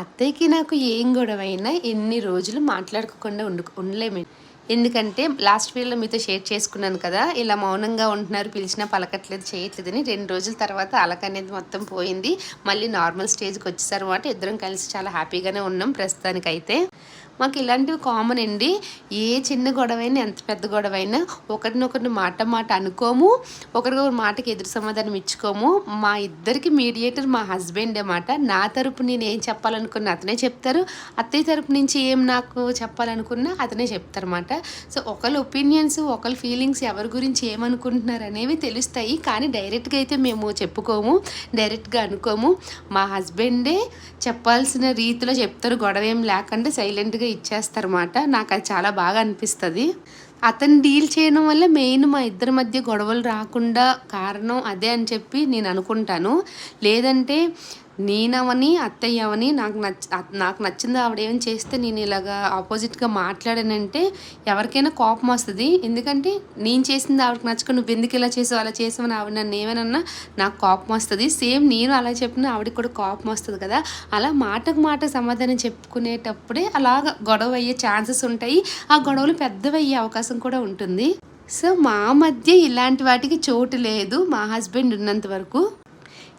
అత్తయ్యకి నాకు ఏం గొడవైనా ఎన్ని రోజులు మాట్లాడుకోకుండా ఉండు ఉండలేము. ఎందుకంటే లాస్ట్ వీడియోలో మీతో షేర్ చేసుకున్నాను కదా ఇలా మౌనంగా ఉంటున్నారు పిలిచినా పలకట్లేదు చేయట్లేదని రెండు రోజుల తర్వాత అలక అనేది మొత్తం పోయింది. మళ్ళీ నార్మల్ స్టేజ్కి వచ్చేసారు అనమాట ఇద్దరం కలిసి చాలా హ్యాపీగానే ఉన్నాం ప్రస్తుతానికైతే. మాకు ఇలాంటివి కామన్ అండి. ఏ చిన్న గొడవైనా ఎంత పెద్ద గొడవైనా ఒకరినొకరిని మాట మాట అనుకోము. ఒకరికొకరి మాటకి ఎదురు సమాధానం ఇచ్చుకోము. మా ఇద్దరికి మీడియేటర్ మా హస్బెండ్ మాట. నా తరపు నేను ఏం చెప్పాలనుకున్నా అతనే చెప్తారు. అత్తయ్య తరపు నుంచి ఏం నాకు చెప్పాలనుకున్నా అతనే చెప్తారన్నమాట సో ఒకళ్ళ ఒపీనియన్స్ ఒకళ్ళ ఫీలింగ్స్ ఎవరి గురించి ఏమనుకుంటున్నారు అనేవి తెలుస్తాయి. కానీ డైరెక్ట్గా అయితే మేము చెప్పుకోము. డైరెక్ట్గా అనుకోము. మా హస్బెండే చెప్పాల్సిన రీతిలో చెప్తారు. గొడవ ఏం లేకుండా సైలెంట్గా ఇచ్చేస్తారన్నమాట. నాకు అది చాలా బాగా అనిపిస్తుంది. అతను డీల్ చేయడం వల్ల మెయిన్ మా ఇద్దరి మధ్య గొడవలు రాకుండా కారణం అదే అని చెప్పి నేను అనుకుంటాను. లేదంటే నేనవని అత్తయ్య అవని నాకు నచ్చ నాకు నచ్చింది ఆవిడ చేస్తే నేను ఇలాగా ఆపోజిట్గా మాట్లాడానంటే ఎవరికైనా కోపం వస్తుంది. ఎందుకంటే నేను చేసింది ఆవిడకి నచ్చక నువ్వు ఎందుకు ఇలా చేసావు అలా చేసావని ఆవిడ నన్ను ఏమైనా నాకు కోపం వస్తుంది. సేమ్ నేను అలా చెప్పిన ఆవిడకి కూడా కోపం వస్తుంది కదా. అలా మాటకు మాట సమాధానం చెప్పుకునేటప్పుడే అలాగ గొడవ అయ్యే ఛాన్సెస్ ఉంటాయి. ఆ గొడవలు పెద్దవి అయ్యే అవకాశం కూడా ఉంటుంది. సో మా మధ్య ఇలాంటి వాటికి చోటు లేదు మా హస్బెండ్ ఉన్నంత వరకు.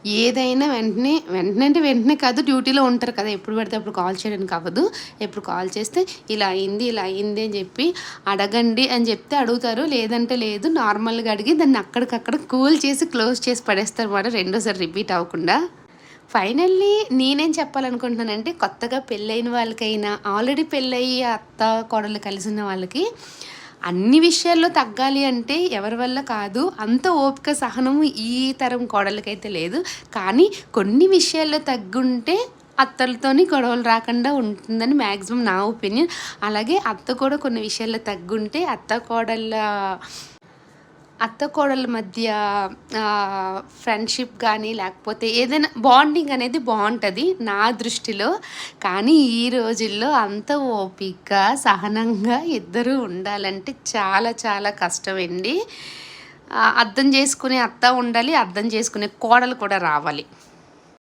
ఏదైనా వెంటనే వెంటనే అంటే వెంటనే కాదు డ్యూటీలో ఉంటారు కదా. ఎప్పుడు పడితే అప్పుడు కాల్ చేయడానికి అవ్వదు. ఎప్పుడు కాల్ చేస్తే ఇలా అయింది ఇలా అయింది అని చెప్పి అడగండి అని చెప్తే అడుగుతారు. లేదంటే లేదు నార్మల్గా అడిగి దాన్ని అక్కడికక్కడ కూల్ చేసి క్లోజ్ చేసి పడేస్తారు మాట. రెండోసారి రిపీట్ అవ్వకుండా. ఫైనల్లీ నేనేం చెప్పాలనుకుంటున్నానంటే కొత్తగా పెళ్ళైన వాళ్ళకైనా ఆల్రెడీ పెళ్ళయ్యి అత్త కోడలు కలిసి ఉన్న వాళ్ళకి అన్ని విషయాల్లో తగ్గాలి అంటే ఎవరి వల్ల కాదు. అంత ఓపిక సహనము ఈ తరం కోడలకైతే లేదు. కానీ కొన్ని విషయాల్లో తగ్గుంటే అత్తలతోని గొడవలు రాకుండా ఉంటుందని మ్యాక్సిమం నా ఒపీనియన్. అలాగే అత్త కూడా కొన్ని విషయాల్లో తగ్గుంటే అత్త కోడళ్ళ అత్త కోడల మధ్య ఫ్రెండ్షిప్ కానీ లేకపోతే ఏదైనా బాండింగ్ అనేది బాగుంటుంది నా దృష్టిలో. కానీ ఈ రోజుల్లో అంత ఓపిక సహనంగా ఇద్దరు ఉండాలంటే చాలా చాలా కష్టమండి. అర్థం చేసుకునే అత్త ఉండాలి అర్థం చేసుకునే కోడలు కూడా రావాలి.